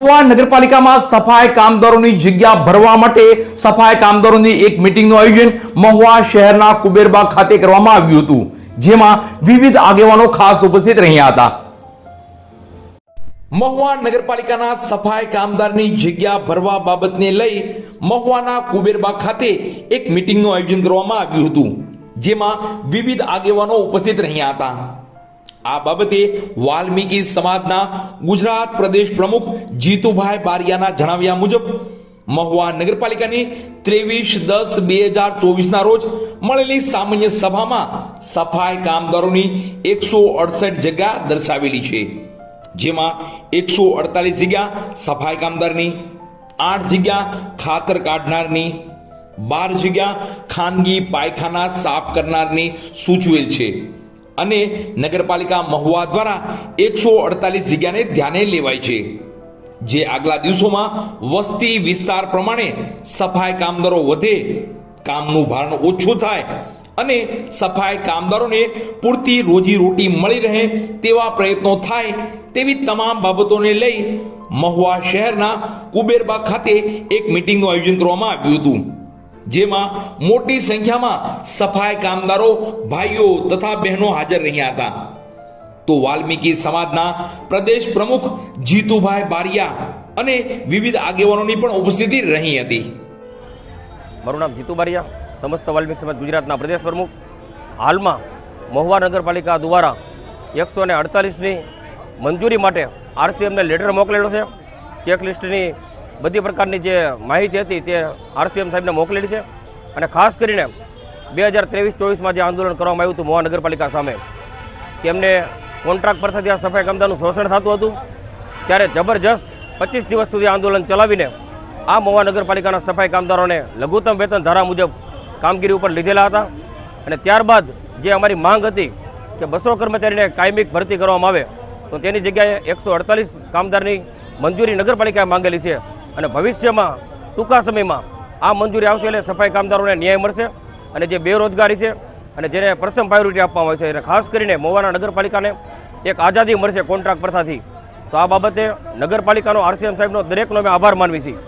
નગરપાલિકામાં સફાઈ કામદારોની જગ્યા ભરવા માટે સફાઈ કામદારોની એક મિટિંગનું આયોજન મહુવા શહેરના કુબેરબાગ ખાતે કરવામાં આવ્યું હતું, જેમાં વિવિધ આગેવાનો ખાસ ઉપસ્થિત રહ્યા હતા. મહુવા નગરપાલિકાના સફાઈ કામદારની જગ્યા ભરવા બાબતને લઈ મહુવાના કુબેરબાગ ખાતે એક મિટિંગનું આયોજન કરવામાં આવ્યું હતું, જેમાં વિવિધ આગેવાનો ઉપસ્થિત રહ્યા હતા. આ બાબતે વાલ્મીકી સમાજના ગુજરાત પ્રદેશ પ્રમુખ જીતુભાઈ બારિયાના જણાવ્યા મુજબ, મહુવા નગરપાલિકાની ત્રેવીસ દસ બે હજાર ચોવીસના રોજ મળેલી સામાન્ય સભામાં સફાઈ કામદારોની એકસો અડસઠ જગ્યા દર્શાવેલી છે. જેમાં એકસો અડતાલીસ જગ્યા સફાઈ કામદારની, આઠ જગ્યા ખાતર કાઢનારની, બાર જગ્યા ખાનગી પાયખાના સાફ કરનારની સૂચવેલ છે. અને નગરપાલિકા મહુવા દ્વારા એકસો અડતાલીસ જગ્યાને ધ્યાને લેવાય છે. જે આગલા દિવસોમાં વસ્તી વિસ્તાર પ્રમાણે સફાઈ કામદારો વધે, કામનું ભારણ ઓછું થાય અને સફાઈ કામદારોને પૂરતી રોજી રોટી મળી રહે તેવા પ્રયત્નો થાય તેવી તમામ બાબતોને લઈ મહુવા શહેરના કુબેરબાગ ખાતે એક મિટિંગનું આયોજન કરવામાં આવ્યું હતું. જેમાં મોટી સંખ્યામાં સફાઈ કામદારો, ભાઈઓ તથા બહેનો હાજર રહ્યા હતા. તો વાલ્મીકી સમાજના પ્રદેશ પ્રમુખ જીતુભાઈ બારિયા અને વિવિધ આગેવાનોની પણ ઉપસ્થિતિ રહી હતી. મારું નામ જીતુ બારિયા, સમસ્ત વાલ્મીકી સમાજ ગુજરાતના પ્રદેશ પ્રમુખ. હાલમાં મહુવા નગરપાલિકા દ્વારા એકસો ને અડતાલીસની મંજૂરી માટે આરસીએમને લેટર મોકલેલો છે. ચેકલિસ્ટની બધી પ્રકારની જે માહિતી હતી તે આરસીએમ સાહેબને મોકલેલી છે. અને ખાસ કરીને બે હજાર ત્રેવીસ ચોવીસમાં જે આંદોલન કરવામાં આવ્યું હતું મહાનગરપાલિકા સામે, તેમને કોન્ટ્રાક્ટ પરથી આ સફાઈ કામદારનું શોષણ થતું હતું. ત્યારે જબરજસ્ત પચીસ દિવસ સુધી આંદોલન ચલાવીને આ મહાનગરપાલિકાના સફાઈ કામદારોને લઘુત્તમ વેતન ધારા મુજબ કામગીરી ઉપર લીધેલા હતા. અને ત્યારબાદ જે અમારી માંગ હતી કે બસો કર્મચારીને કાયમિક ભરતી કરવામાં આવે, તો તેની જગ્યાએ એકસો કામદારની મંજૂરી નગરપાલિકાએ માંગેલી છે. અને ભવિષ્યમાં ટૂંકા સમયમાં આ મંજૂરી આવશે એટલે સફાઈ કામદારોને ન્યાય મળશે અને જે બેરોજગારી છે અને જેને પ્રથમ પ્રાયોરિટી આપવામાં આવશે અને ખાસ કરીને મોવાના નગરપાલિકાને એક આઝાદી મળશે કોન્ટ્રાક્ટ પ્રથાથી. તો આ બાબતે નગરપાલિકાનો આરસીએમ સાહેબનો દરેકનો અમે આભાર માનવી છીએ.